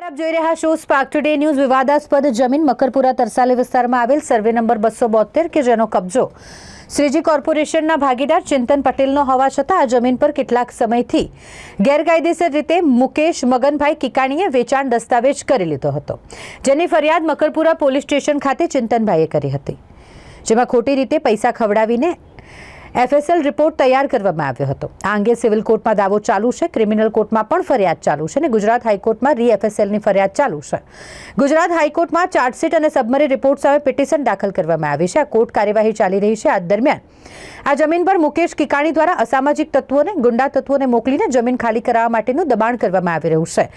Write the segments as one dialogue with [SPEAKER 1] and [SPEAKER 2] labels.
[SPEAKER 1] આપ જોઈ રહ્યા છો સ્પાર્ક ટુડે ન્યૂઝ વિવાદાસ્પદ જમીન મકરપુરા તરસાલી વિસ્તારમાં આવેલ સર્વે નંબર બસો બોતેર કે જેનો કબજો શ્રીજી કોર્પોરેશનના ભાગીદાર ચિંતન પટેલનો હોવા છતાં આ જમીન પર કેટલાક સમયથી ગેરકાયદેસર રીતે મુકેશ મગનભાઈ કિકાણીએ વેચાણ દસ્તાવેજ કરી લીધો હતો. જેની ફરિયાદ મકરપુરા પોલીસ સ્ટેશન ખાતે ચિંતનભાઈએ કરી હતી. જેમાં ખોટી રીતે પૈસા ખવડાવીને એફએસએલ રિપોર્ટ તૈયાર કરવામાં આવ્યો હતો. આ અંગે સિવિલ કોર્ટમાં દાવો ચાલુ છે. ક્રિમિનલ કોર્ટમાં પણ ફરિયાદ ચાલુ છે અને ગુજરાત હાઈકોર્ટમાં રી એફએસએલની ફરિયાદ ચાલુ છે. ગુજરાત હાઈકોર્ટમાં ચાર્જશીટ અને સબમરી રિપોર્ટ સામે પિટિશન દાખલ કરવામાં આવી છે. આ કોર્ટ કાર્યવાહી ચાલી રહી છે. આ દરમિયાન આ જમીન પર મુકેશ કિકાણી દ્વારા અસામાજિક તત્વોને, ગુંડા તત્વોને મોકલીને જમીન ખાલી કરાવવા માટેનું દબાણ કરવામાં આવી રહ્યું છે.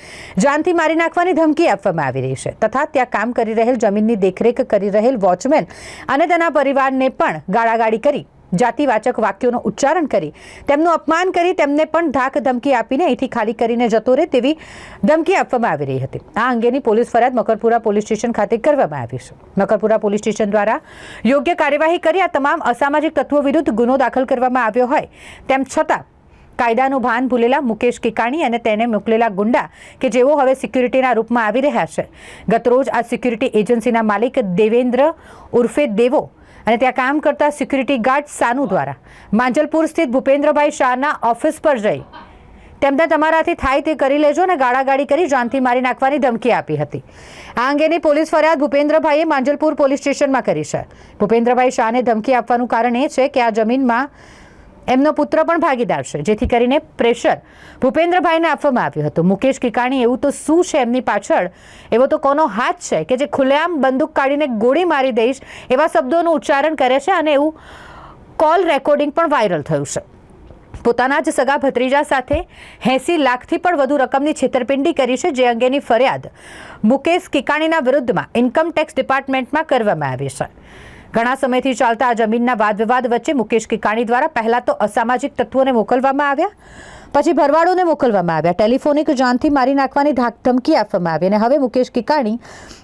[SPEAKER 1] જાનથી મારી નાખવાની ધમકી આપવામાં આવી રહી છે. તથા ત્યાં કામ કરી રહેલ જમીનની દેખરેખ કરી રહેલ વોચમેન અને તેના પરિવારને પણ ગાળાગાળી કરી જાતિવાચક વાક્યોનું ઉચ્ચારણ કરી, તેમનું અપમાન કરી, તેમને પણ ધાક ધમકી આપીને અહીંથી ખાલી કરીને જતો રહે તેવી ધમકી આપવામાં આવી રહી હતી. આ અંગેની પોલીસ ફરિયાદ મકરપુરા પોલીસ સ્ટેશન ખાતે કરવામાં આવી છે. મકરપુરા પોલીસ સ્ટેશન દ્વારા યોગ્ય કાર્યવાહી કરી આ તમામ અસામાજિક તત્વો વિરુદ્ધ ગુનો દાખલ કરવામાં આવ્યો હોય, તેમ છતાં કાયદાનું ભાન ભૂલેલા મુકેશ કિકાણી અને તેને મોકલેલા ગુંડા, કે જેઓ હવે સિક્યુરિટીના રૂપમાં આવી રહ્યા છે. ગતરોજ આ સિક્યુરિટી એજન્સીના માલિક દેવેન્દ્ર ઉર્ફે દેવો અને ત્યાં કામ કરતા સિક્યુરિટી ગાર્ડ સાનુ દ્વારા. માંજલપુર સ્થિત ભૂપેન્દ્રભાઈ શાહના ઓફિસ પર જઈ. તેમને તમારાથી થાય તે કરી લેજો અને ગાળાગાળી કરી જાનથી મારી નાખવાની ધમકી આપી હતી. આ અંગેની પોલીસ ફરિયાદ ભૂપેન્દ્રભાઈએ માંજલપુર પોલીસ સ્ટેશનમાં કરી છે. ભૂપેન્દ્રભાઈ શાહને ધમકી આપવાનું કારણ એ છે કે આ જમીનમાં એમનો પુત્ર પણ ભાગીદાર છે, જેથી કરીને પ્રેશર ભૂપેન્દ્રભાઈને આપવામાં આવ્યું હતું. મુકેશ કિકાણી, એવું તો શું છે એમની પાછળ? એવો તો કોનો હાથ છે કે જે ખુલ્લેઆમ બંદૂક કાઢીને ગોળી મારી દઈશ એવા શબ્દોનું ઉચ્ચારણ કરે છે અને એવું કોલ રેકોર્ડિંગ પણ વાયરલ થયું છે. પોતાના જ સગા ભત્રીજા સાથે એંસી લાખથી પણ વધુ રકમની છેતરપિંડી કરી છે, જે અંગેની ફરિયાદ મુકેશ કિકાણીના વિરુદ્ધમાં ઇન્કમ ટેક્સ ડિપાર્ટમેન્ટમાં કરવામાં આવી છે. ઘણા સમયથી ચાલતા આ જમીનના વાદ વિવાદ વચ્ચે મુકેશ કિકાણી દ્વારા પહેલા તો અસામાજિક તત્વોને મોકલવામાં આવ્યા, પછી ભરવાડોને મોકલવામાં આવ્યા. ટેલિફોનિક જાનથી મારી નાખવાની ધમકી આપવામાં આવી અને હવે મુકેશ કિકાણી,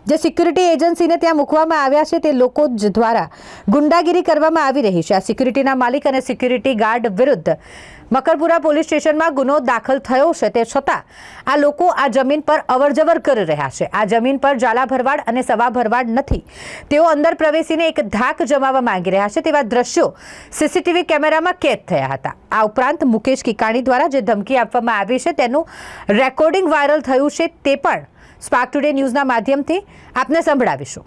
[SPEAKER 1] જે સિક્યુરિટી એજન્સીને ત્યાં મૂકવામાં આવ્યા છે, તે લોકો જ દ્વારા ગુંડાગીરી કરવામાં આવી રહી છે. આ સિક્યુરિટીના માલિક અને સિક્યુરિટી ગાર્ડ વિરુદ્ધ મકરપુરા પોલીસ સ્ટેશનમાં ગુનો દાખલ થયો છે તે છતાં આ લોકો આ જમીન પર અવરજવર કરી રહ્યા છે. આ જમીન પર જાલા ભરવાડ અને સવા ભરવાડ નથી. તેઓ અંદર પ્રવેશીને એક ધાક જમાવવા માંગી રહ્યા છે તેવા દ્રશ્યો સીસીટીવી કેમેરામાં કેદ થયા હતા. આ ઉપરાંત મુકેશ કિકાણી દ્વારા જે ધમકી આપવામાં આવી છે તેનું રેકોર્ડિંગ વાયરલ થયું છે તે પણ સ્પાર્ક ટુડે ન્યૂઝના માધ્યમથી આપને સંભળાવીશું.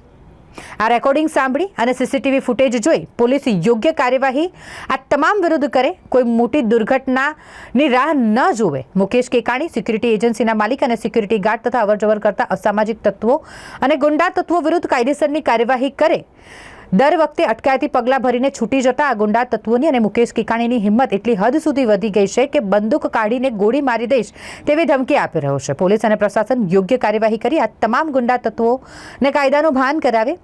[SPEAKER 1] આ રેકોર્ડિંગ સાંભળી અને સીસીટીવી ફૂટેજ જોઈ પોલીસ યોગ્ય કાર્યવાહી આ તમામ વિરુદ્ધ કરે, કોઈ મોટી દુર્ઘટનાની રાહ ન જુએ. મુકેશ કેકાણી સિક્યુરિટી એજન્સીના માલિક અને સિક્યુરિટી ગાર્ડ તથા અવરજવર કરતા અસામાજિક તત્વો અને ગુંડા તત્વો વિરુદ્ધ કાયદેસરની કાર્યવાહી કરે. દર વખતે અટકાયતી પગલાં ભરીને છૂટી જતા આ ગુંડા તત્વોની અને મુકેશ કિકાણીની હિંમત એટલી હદ સુધી વધી ગઈ છે કે બંદૂક કાઢીને ગોળી મારી દઈશ તેવી ધમકી આપી રહ્યો છે. પોલીસ અને પ્રશાસન યોગ્ય કાર્યવાહી કરી આ તમામ ગુંડા તત્વોને કાયદાનું ભાન કરાવે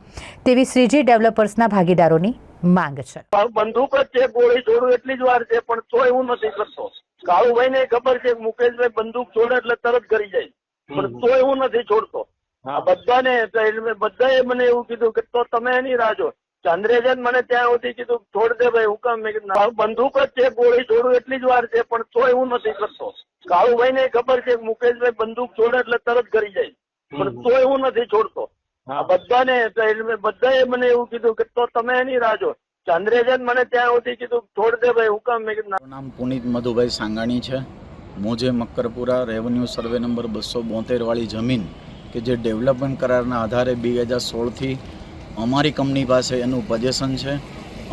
[SPEAKER 1] તેવી શ્રીજી ડેવલપર્સના ભાગીદારોની માંગ છે.
[SPEAKER 2] બંદૂક જ છે ગોળી છોડું એટલી જ વાર છે પણ તોય હું નથી કરતો કાળુભાઈ ને ખબર છે મુકેશભાઈ બંદૂક છોડે એટલે તરત કરી જાય. પણ તોય હું નથી છોડતો. આ બધાને તો એટલે બધાએ મને એવું કીધું કે તો તમે એની રાહ જો. ચંદ્રેજે મને ત્યાં સુધી કીધું છોડ દે ભાઈ હું કામ? મેં કીધું મારું બંદૂક જ છે ગોળી છોડું એટલી જ વાર છે પણ તોય હું નથી કરતો. કાળુભાઈ ને ખબર છે મુકેશભાઈ બંદૂક છોડે એટલે તરત કરી જાય. પણ તોય હું નથી છોડતો. આ બધાને એટલે બધાએ મને એવું કીધું કે તો તમે એની રાહ જો. ચંદ્રેજન મને ત્યાં સુધી કીધું છોડ દે ભાઈ હું કામ? મેં કીધું
[SPEAKER 3] નામ પુનિત મધુભાઈ સાંગાણી છે. મોજે મક્કરપુરા રેવન્યુ સર્વે નંબર બસો બોતેર વાળી જમીન કે જે ડેવલપમેન્ટ કરારના આધારે બે હજાર સોળથી અમારી કંપની પાસે એનું પજેશન છે.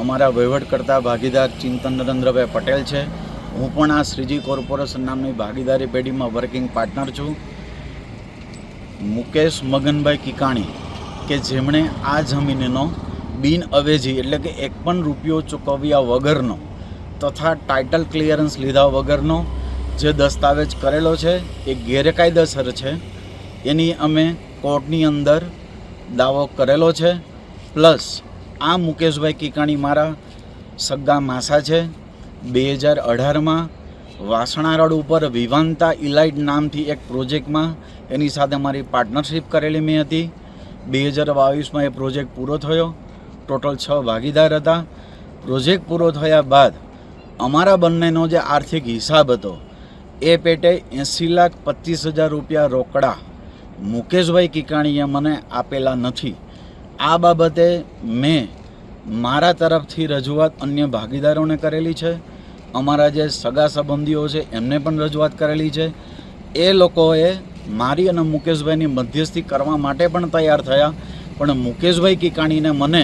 [SPEAKER 3] અમારા વહીવટકર્તા ભાગીદાર ચિંતન નરેન્દ્રભાઈ પટેલ છે. હું પણ આ શ્રીજી કોર્પોરેશન નામની ભાગીદારી પેઢીમાં વર્કિંગ પાર્ટનર છું. મુકેશ મગનભાઈ કિકાણી, કે જેમણે આ જમીનનો બિન અવેજી એટલે કે એક પણ રૂપિયો ચૂકવ્યા વગરનો તથા ટાઇટલ ક્લિયરન્સ લીધા વગરનો જે દસ્તાવેજ કરેલો છે, એ ગેરકાયદેસર છે. એની અમે કોર્ટની અંદર દાવો કરેલો છે. પ્લસ આ મુકેશભાઈ કિકાણી મારા સગા માસા છે. બે હજાર અઢારમાં વાસણા રોડ ઉપર વિવાંતા ઇલાઇટ નામથી એક પ્રોજેક્ટમાં એની સાથે મારી પાર્ટનરશિપ કરેલી મેં હતી. બે હજાર બાવીસમાં એ પ્રોજેક્ટ પૂરો થયો. ટોટલ છ ભાગીદાર હતા. પ્રોજેક્ટ પૂરો થયા બાદ અમારા બંનેનો જે આર્થિક હિસાબ હતો, એ પેટે એંસી લાખ પચીસ હજાર રૂપિયા રોકડા મુકેશભાઈ કિકાણીએ મને આપેલા નથી. આ બાબતે મેં મારા તરફથી રજૂઆત અન્ય ભાગીદારોને કરેલી છે. અમારા જે સગા સંબંધીઓ છે, એમને પણ રજૂઆત કરેલી છે. એ લોકોએ મારી અને મુકેશભાઈની મધ્યસ્થી કરવા માટે પણ તૈયાર થયા, પણ મુકેશભાઈ કિકાણીને મને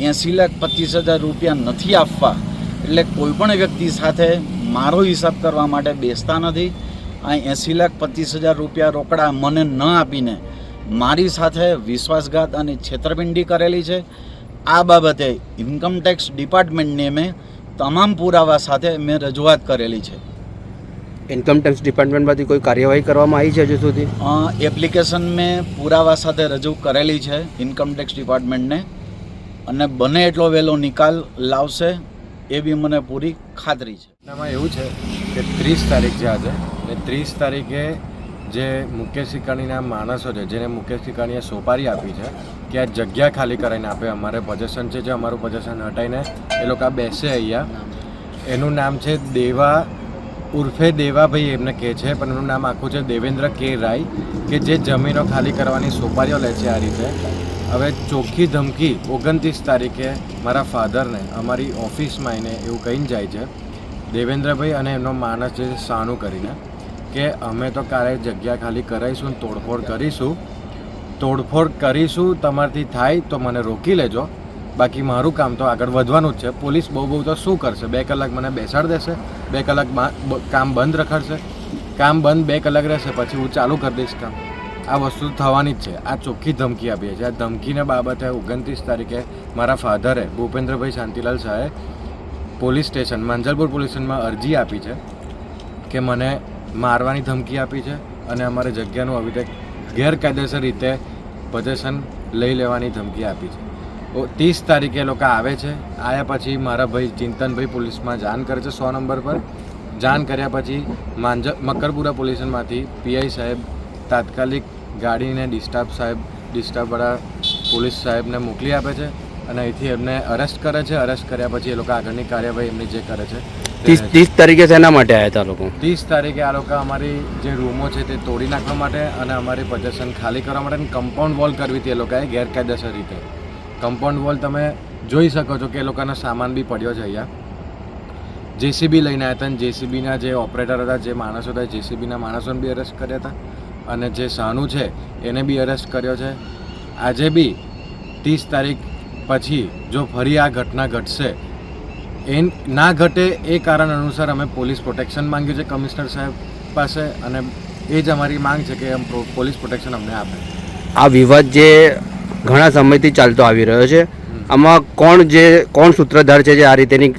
[SPEAKER 3] એંસી લાખ પચીસ હજાર રૂપિયા નથી આપવા, એટલે કોઈ પણ વ્યક્તિ સાથે મારો હિસાબ કરવા માટે બેસતા નથી. આ એંસી લાખ પચીસ હજાર રૂપિયા રોકડા મને ન આપીને મારી સાથે વિશ્વાસઘાત અને છેતરપિંડી કરેલી છે. આ બાબતે ઇન્કમટેક્સ ડિપાર્ટમેન્ટને મેં તમામ પુરાવા સાથે મેં રજૂઆત કરેલી છે.
[SPEAKER 4] ઇન્કમટેક્સ ડિપાર્ટમેન્ટમાંથી કોઈ કાર્યવાહી કરવામાં આવી છે હજુ સુધી?
[SPEAKER 3] એપ્લિકેશન મેં પુરાવા સાથે રજૂ કરેલી છે ઇન્કમટેક્સ ડિપાર્ટમેન્ટને અને બને એટલો વહેલો નિકાલ લાવશે એવી મને પૂરી ખાતરી છે.
[SPEAKER 5] એમાં એવું છે કે ત્રીસ તારીખ જે આજે ને ત્રીસ તારીખે જે મુકેશ સિકાણીના માણસો છે, જેને મુકેશ સિકાણીએ સોપારી આપી છે, કે આ જગ્યા ખાલી કરાવીને આપે. અમારે પોઝેશન છે જે અમારું પોઝેશન હટાવીને એ લોકો બેસે અહીંયા. એનું નામ છે દેવા, ઉર્ફે દેવાભાઈ એમને કહે છે, પણ એનું નામ આખું છે દેવેન્દ્ર કે રાય, કે જે જમીનો ખાલી કરવાની સોપારીઓ લે છે આ રીતે. હવે ચોખ્ખી ધમકી ઓગણત્રીસ તારીખે મારા ફાધરને, અમારી ઓફિસમાં આવીને એવું કહીને જાય છે. દેવેન્દ્રભાઈ અને એમનો માણસ છે સાનું કરીને. કે અમે તો કાલે જગ્યા ખાલી કરાવીશું તોડફોડ કરીશું. તોડફોડ કરીશું, તમારથી થાય તો મને રોકી લેજો. બાકી મારું કામ તો આગળ વધવાનું જ છે. પોલીસ બહુ બહુ તો શું કરશે? બે કલાક મને બેસાડ દેશે? બે કલાક કામ બંધ રખાડશે? કામ બંધ બે કલાક રહેશે, પછી હું ચાલુ કરી દઈશ કામ. આ વસ્તુ થવાની જ છે. આ ચોખ્ખી ધમકી આપી છે. આ ધમકીને બાબતે ઓગણત્રીસ તારીખે મારા ફાધરે ભૂપેન્દ્રભાઈ શાંતિલાલ શાહે પોલીસ સ્ટેશન, માંજલપુર પોલીસ સ્ટેશનમાં અરજી આપી છે કે મને મારવાની ધમકી આપી છે અને અમારે જગ્યાનું રીતે ગેરકાયદેસર રીતે પોઝેશન લઈ લેવાની ધમકી આપી છે. ત્રીસ તારીખે એ લોકો આવે છે. આવ્યા પછી મારા ભાઈ ચિંતનભાઈ પોલીસમાં જાણ કરે છે સો નંબર પર. જાણ કર્યા પછી માંજ મકરપુરા પોલીસમાંથી પીઆઈ સાહેબ, તાત્કાલિક ગાડીને ડિસ્ટાફ સાહેબ ડિસ્ટાફવાળા પોલીસ સાહેબને મોકલી આપે છે અને અહીંથી એમને અરેસ્ટ કરે છે. અરેસ્ટ કર્યા પછી એ લોકો આગળની કાર્યવાહી એમની જે કરે છે
[SPEAKER 4] ત્રીસ ત્રીસ તારીખે શેના માટે આવ્યા હતા લોકો?
[SPEAKER 5] ત્રીસ તારીખે આ લોકો અમારી જે રૂમો છે તે તોડી નાખવા માટે અને અમારી પોઝેશન ખાલી કરવા માટે અને કમ્પાઉન્ડ વોલ કરવી હતી એ લોકોએ ગેરકાયદેસર રીતે. કમ્પાઉન્ડ વોલ તમે જોઈ શકો છો કે એ લોકોનો સામાન બી પડ્યો છે અહીંયા. જેસીબી લઈને આવ્યા હતા અને જેસીબીના જે ઓપરેટર હતા જે માણસો હતા જેસીબીના માણસોને બી અરેસ્ટ કર્યા હતા. અને જે સાનુ છે એને બી અરેસ્ટ કર્યો છે. આજે બી ત્રીસ તારીખ પછી જો ફરી આ ઘટના ઘટશે એ ના ઘટે એ કારણ અનુસાર અમે પોલીસ પ્રોટેક્શન માંગ્યું છે કમિશનર સાહેબ પાસે અને એ જ અમારી માંગ છે કે પોલીસ પ્રોટેક્શન અમને આપે.
[SPEAKER 4] આ વિવાદ જે ઘણા સમયથી ચાલતો આવી રહ્યો છે આમાં કોણ જે કોણ સૂત્રધાર છે જે આ રીતેની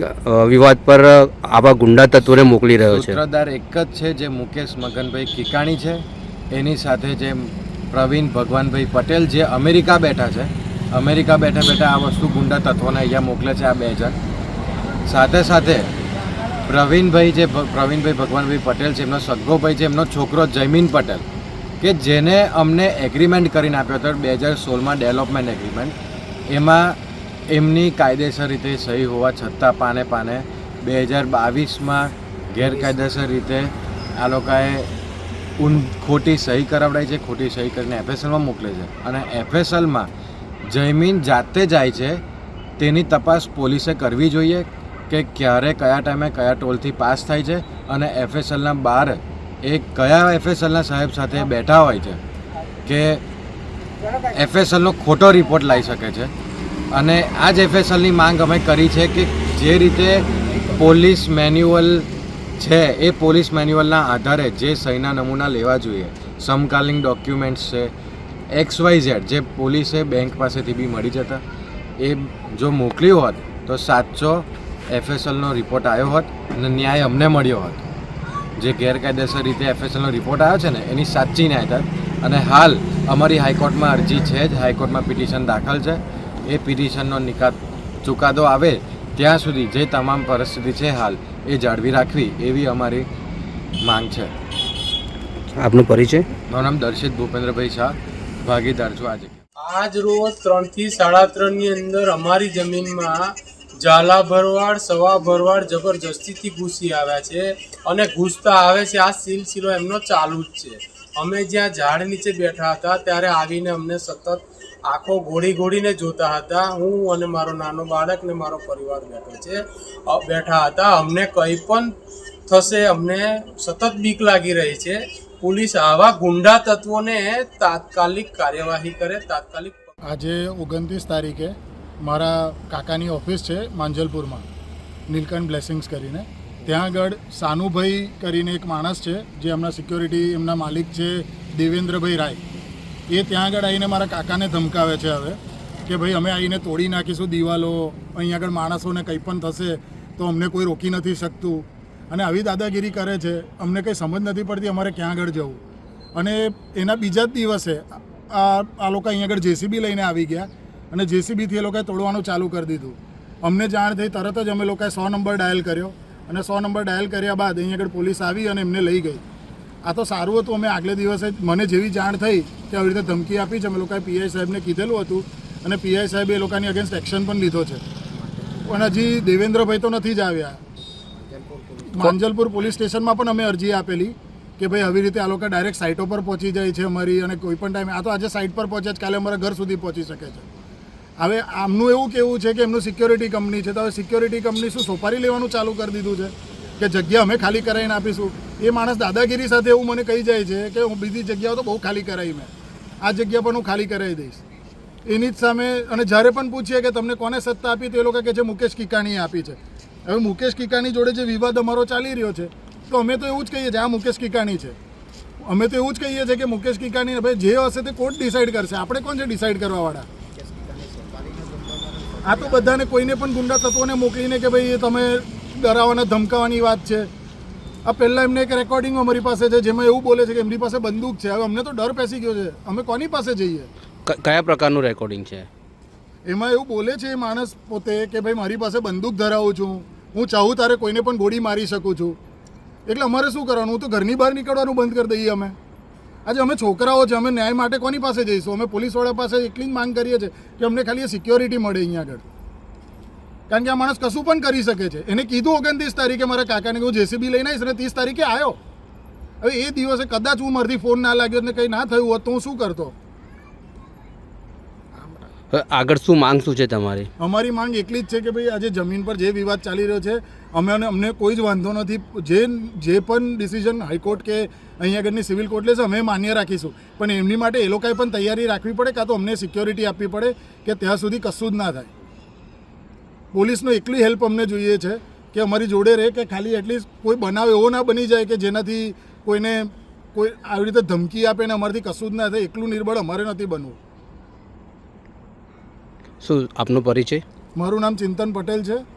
[SPEAKER 4] વિવાદ પર આવા ગુંડા તત્વોને મોકલી રહ્યો છે?
[SPEAKER 5] સૂત્રધાર એક જ છે જે મુકેશ મગનભાઈ કિકાણી છે. એની સાથે જે પ્રવીણ ભગવાનભાઈ પટેલ જે અમેરિકા બેઠા છે. અમેરિકા બેઠા બેઠા આ વસ્તુ ગુંડા તત્વોને અહીંયા મોકલે છે આ બે જણ. સાથે સાથે પ્રવીણભાઈ જે પ્રવીણભાઈ ભગવાનભાઈ પટેલ છે, એમનો સગો ભાઈ છે, એમનો છોકરો જયમીન પટેલ, કે જેને અમને એગ્રીમેન્ટ કરીને આપ્યો હતો બે હજાર સોળમાં ડેવલપમેન્ટ એગ્રીમેન્ટ એમાં એમની કાયદેસર રીતે સહી હોવા છતાં પાને પાને બે હજાર બાવીસમાં ગેરકાયદેસર રીતે આ લોકોએ ઊન ખોટી સહી કરાવડાય છે, ખોટી સહી કરીને એફએસએલમાં મોકલે છે. અને એફએસએલમાં જયમીન જાતે જાય છે, તેની તપાસ પોલીસે કરવી જોઈએ કે ક્યારે કયા ટાઈમે કયા ટોલથી પાસ થાય છે અને એફએસએલના બહાર એ કયા એફએસએલના સાહેબ સાથે બેઠા હોય છે કે એફએસએલનો ખોટો રિપોર્ટ લાવી શકે છે. અને આ જ એફએસએલની માંગ અમે કરી છે કે જે રીતે પોલીસ મેન્યુઅલ છે એ પોલીસ મેન્યુઅલના આધારે જે સહીના નમૂના લેવા જોઈએ. સમકાલીન ડોક્યુમેન્ટ્સ છે એક્સ વાય ઝેડ જે પોલીસે બેંક પાસેથી બી મળી જતા. એ જો મોકલ્યું હોત તો સાચો એફએસએલનો રિપોર્ટ આવ્યો હોત અને ન્યાય અમને મળ્યો હોત. જે ગેરકાયદેસર રીતે એફએસએલનો રિપોર્ટ આવ્યો છે ને એની સાચી ન્યાય હતા અને હાલ અમારી હાઈકોર્ટમાં અરજી છે જ હાઈકોર્ટમાં પિટિશન દાખલ છે. એ પિટિશનનો નિકાલ ચુકાદો આવે ત્યાં સુધી જે તમામ પરિસ્થિતિ છે હાલ એ જાળવી રાખવી એવી અમારી માંગ છે.
[SPEAKER 4] આપનો પરિચય?
[SPEAKER 5] મારું નામ દર્શિત ભૂપેન્દ્રભાઈ શાહ ભાગીદાર છું આજે.
[SPEAKER 6] આજ રોજ ત્રણથી સાડા ત્રણની અંદર અમારી જમીનમાં ઝાલા ભરવાડ, સવા ભરવાડ જબરજસ્તીથી ઘૂસી આવ્યા છે અને ઘૂસતા આવે છે. આ સિલસિલો એમનો ચાલુ જ છે. અમે જ્યાં ઝાડ નીચે બેઠા હતા ત્યારે આવીને અમને સતત આંખો ગોળી ગોળીને જોતા હતા. હું અને મારો નાનો બાળક ને મારો પરિવાર બેઠો છે. બેઠા હતા. અમને કંઈ પણ થશે, અમને સતત બીક લાગી રહી છે. પોલીસ આવા ગુંડા તત્વોને તાત્કાલિક કાર્યવાહી કરે, તાત્કાલિક
[SPEAKER 7] આજે ઓગણત્રીસ તારીખે મારા કાકાની ઓફિસ છે માંજલપુરમાં, નીલકંઠ બ્લેસિંગ્સ કરીને. ત્યાં આગળ સાનુભાઈ કરીને એક માણસ છે, જે એમના સિક્યોરિટી એમના માલિક છે, દેવેન્દ્રભાઈ રાય. એ ત્યાં આગળ આવીને મારા કાકાને ધમકાવે છે હવે, કે ભાઈ, અમે આવીને તોડી નાખીશું દિવાલો, અહીં આગળ માણસોને કંઈ પણ થશે, તો અમને કોઈ રોકી નથી શકતું. અને આવી દાદાગીરી કરે છે, અમને કંઈ સમજ નથી પડતી અમારે ક્યાં આગળ જવું. અને એના બીજા જ દિવસે આ લોકો અહીં આગળ જેસીબી લઈને આવી ગયા. અને જેસીબીથી એ લોકોએ તોડવાનું ચાલુ કરી દીધું. અમને જાણ થઈ, તરત જ અમે લોકોએ સો નંબર ડાયલ કર્યો. અને સો નંબર ડાયલ કર્યા બાદ અહીં આગળ પોલીસ આવી અને એમને લઈ ગઈ. આ તો સારું હતું, અમે આગલે દિવસે મને જેવી જાણ થઈ કે આવી રીતે ધમકી આપી છે, અમે લોકોએ પીઆઈ સાહેબને કીધેલું હતું. અને પીઆઈ સાહેબે એ લોકોની અગેન્સ્ટ એક્શન પણ લીધો છે. પણ હજી દેવેન્દ્રભાઈ તો નથી જ આવ્યા. માંજલપુર પોલીસ સ્ટેશનમાં પણ અમે અરજી આપેલી કે ભાઈ આવી રીતે આ લોકો ડાયરેક્ટ સાઇટો પર પહોંચી જાય છે અમારી અને કોઈ પણ ટાઈમે આ તો આજે સાઇટ પર પહોંચ્યા જ, કાલે અમારા ઘર સુધી પહોંચી શકે છે. હવે આમનું એવું કેવું છે કે એમનું સિક્યોરિટી કંપની છે. તો હવે સિક્યોરિટી કંપની શું સોપારી લેવાનું ચાલુ કરી દીધું છે? કે જગ્યા અમે ખાલી કરાવીને આપીશું. એ માણસ દાદાગીરી સાથે એવું મને કહી જાય છે કે હું બીજી જગ્યાઓ તો બહુ ખાલી કરાવી મેં. આ જગ્યા પણ હું ખાલી કરાવી દઈશ. એની જ સામે અને જ્યારે પણ પૂછીએ કે તમને કોને સત્તા આપી, તો એ લોકો કે છે, મુકેશ કિકાણીએ આપી છે. હવે મુકેશ કિકાણી જોડે જે વિવાદ અમારો ચાલી રહ્યો છે, તો અમે તો એવું જ કહીએ છીએ, આ મુકેશ કિકાણી છે. અમે તો એવું જ કહીએ છીએ કે મુકેશ કિકાણી ભાઈ જે હશે તે કોર્ટ ડિસાઇડ કરશે. આપણે કોણ છે ડિસાઇડ કરવાવાળા? આ તો બધાને કોઈને પણ ગુંડા તત્વોને મોકલીને કે ભાઈ એ તમે ડરાવવાના ધમકાવાની વાત છે. આ પહેલાં એમને એક રેકોર્ડિંગ અમારી પાસે છે જેમાં એવું બોલે છે કે એમની પાસે બંદૂક છે. હવે અમને તો ડર પેસી ગયો છે. અમે કોની પાસે જઈએ?
[SPEAKER 4] કયા પ્રકારનું રેકોર્ડિંગ છે?
[SPEAKER 7] એમાં એવું બોલે છે એ માણસ પોતે કે ભાઈ મારી પાસે બંદૂક ધરાવું છું. હું ચાહું તારે કોઈને પણ ગોળી મારી શકું છું. એટલે અમારે શું કરવાનું? હું તો ઘરની બહાર નીકળવાનું બંધ કરી દઈએ અમે. આજે અમે છોકરાઓ છે, અમે ન્યાય માટે કોની પાસે જઈશું? અમે પોલીસવાળા પાસે એટલી જ માંગ કરીએ છીએ કે અમને ખાલી સિક્યોરિટી મળે અહીંયા આગળ. કારણ કે આ માણસ કશું પણ કરી શકે છે. એને કીધું ઓગણત્રીસ તારીખે મારા કાકાને હું જેસીબી લઈને આવીશ અને ત્રીસ તારીખે આવ્યો. હવે એ દિવસે કદાચ હું મારથી ફોન ના લાગ્યો ને કંઈ ના થયું હોત તો હું શું કરતો?
[SPEAKER 4] આગળ શું માંગ શું છે તમારી?
[SPEAKER 7] અમારી માંગ એટલી જ છે કે ભાઈ આજે જમીન પર જે વિવાદ ચાલી રહ્યો છે, અમે અમને કોઈ જ વાંધો નથી. જે જે પણ ડિસિઝન હાઈકોર્ટ કે અહીંયા આગળની સિવિલ કોર્ટ લેશે, અમે માન્ય રાખીશું. પણ એમની માટે એ લોકોએ પણ તૈયારી રાખવી પડે કાં તો અમને સિક્યોરિટી આપવી પડે કે ત્યાં સુધી કશું જ ના થાય. પોલીસનો એકલી હેલ્પ અમને જોઈએ છે કે અમારી જોડે રહે કે ખાલી એટલીસ્ટ કોઈ બનાવ એવો ના બની જાય કે જેનાથી કોઈને કોઈ આવી રીતે ધમકી આપે ને અમારાથી કશું જ ના થાય એટલું નિર્બળ અમારે નથી બનવું.
[SPEAKER 4] શું આપનો પરિચય?
[SPEAKER 7] મારું નામ ચિંતન પટેલ છે.